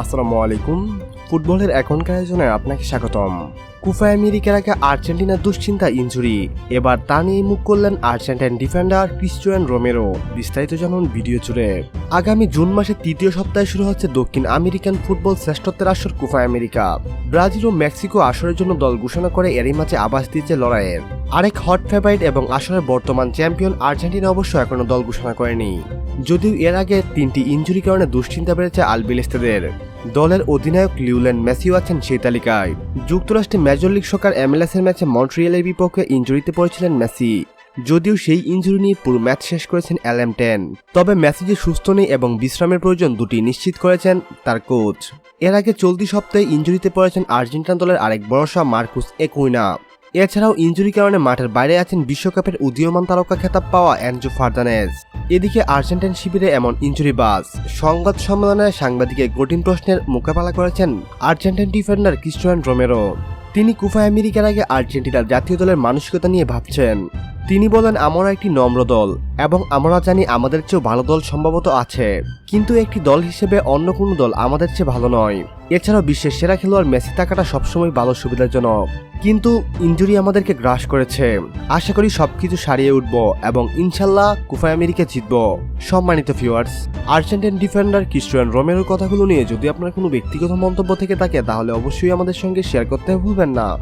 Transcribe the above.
আসসালামু আলাইকুম। ফুটবলের এখনকার আয়োজনে আপনাকে স্বাগতম। কুফা আমেরিকার আগে আর্জেন্টিনার দুশ্চিন্তা ইঞ্জুরি এবার তা নিয়ে মুখ করলেন আর্জেন্টাইন ডিফেন্ডার ক্রিস্টিয়ান রোমেরো। বিস্তারিত জানুন ভিডিও জুড়ে। আগামী জুন মাসের তৃতীয় সপ্তাহে শুরু হচ্ছে দক্ষিণ আমেরিকান ফুটবল শ্রেষ্ঠত্বের আসর কুফা আমেরিকা। ব্রাজিল ও মেক্সিকো আসরের জন্য দল ঘোষণা করে এরই মাঝে আবাস দিয়েছে লড়াইয়ের। আরেক হট ফেভারিট এবং আসরের বর্তমান চ্যাম্পিয়ন আর্জেন্টিনা অবশ্য এখনও দল ঘোষণা করেনি। যদিও এর আগে তিনটি ইঞ্জুরি কারণে দুশ্চিন্তা বেড়েছে আলবিলেস্তেদের। দলের অধিনায়ক লিউলেন মেসিও আছেন সেই তালিকায়। যুক্তরাষ্ট্রে মেজর লিগ সকার এমএলএস এর ম্যাচে মন্ট্রিয়ালের বিপক্ষে ইঞ্জুরিতে পড়েছিলেন মেসি। যদিও সেই ইঞ্জুরি নিয়ে পুরো ম্যাচ শেষ করেছেন অ্যালেম টেন তবে মেসি যে সুস্থ নেই এবং বিশ্রামের প্রয়োজন দুটি নিশ্চিত করেছেন তার কোচ। এর আগে চলতি সপ্তাহে ইঞ্জুরিতে পড়েছেন আর্জেন্টিনা দলের আরেক বড়সা মার্কুস একুইনা। এছাড়াও ইঞ্জুরির কারণে মাঠের বাইরে আছেন বিশ্বকাপের উদীয়মান তারকা খেতাব পাওয়া অ্যানজো ফার্দানেস এদিকে আর্জেন্টাইন শিবিরে এমন ইঞ্জুরি বাস সংবাদ সম্মেলনে সাংবাদিকের কঠিন প্রশ্নের মোকাবেলা করেছেন আর্জেন্টাইন ডিফেন্ডার ক্রিস্টিয়ান রোমেরো। তিনি কুফা আমেরিকার আগে আর্জেন্টিনার জাতীয় দলের মানসিকতা নিয়ে ভাবছেন। তিনি বলেন, আমরা একটি নম্র দল এবং আমরা জানি আমাদের চেয়েও ভালো দল সম্ভবত আছে। কিন্তু একটি দল হিসেবে অন্য কোনো দল আমাদের চেয়ে ভালো নয়। এছাড়াও বিশ্বের সেরা খেলোয়াড় মেসি থাকাটা সবসময় ভালো সুবিধাজনক। কিন্তু ইঞ্জুরি আমাদেরকে গ্রাস করেছে। আশা করি সবকিছু সারিয়ে উঠব এবং ইনশাল্লাহ কুফা আমেরিকা জিতব। সম্মানিত ভিউয়ার্স, আর্জেন্টাইন ডিফেন্ডার ক্রিস্টিয়ান রোমেরোর কথাগুলো নিয়ে যদি আপনার কোনো ব্যক্তিগত মন্তব্য থেকে থাকে, তাহলে অবশ্যই আমাদের সঙ্গে শেয়ার করতে ভুলবেন না।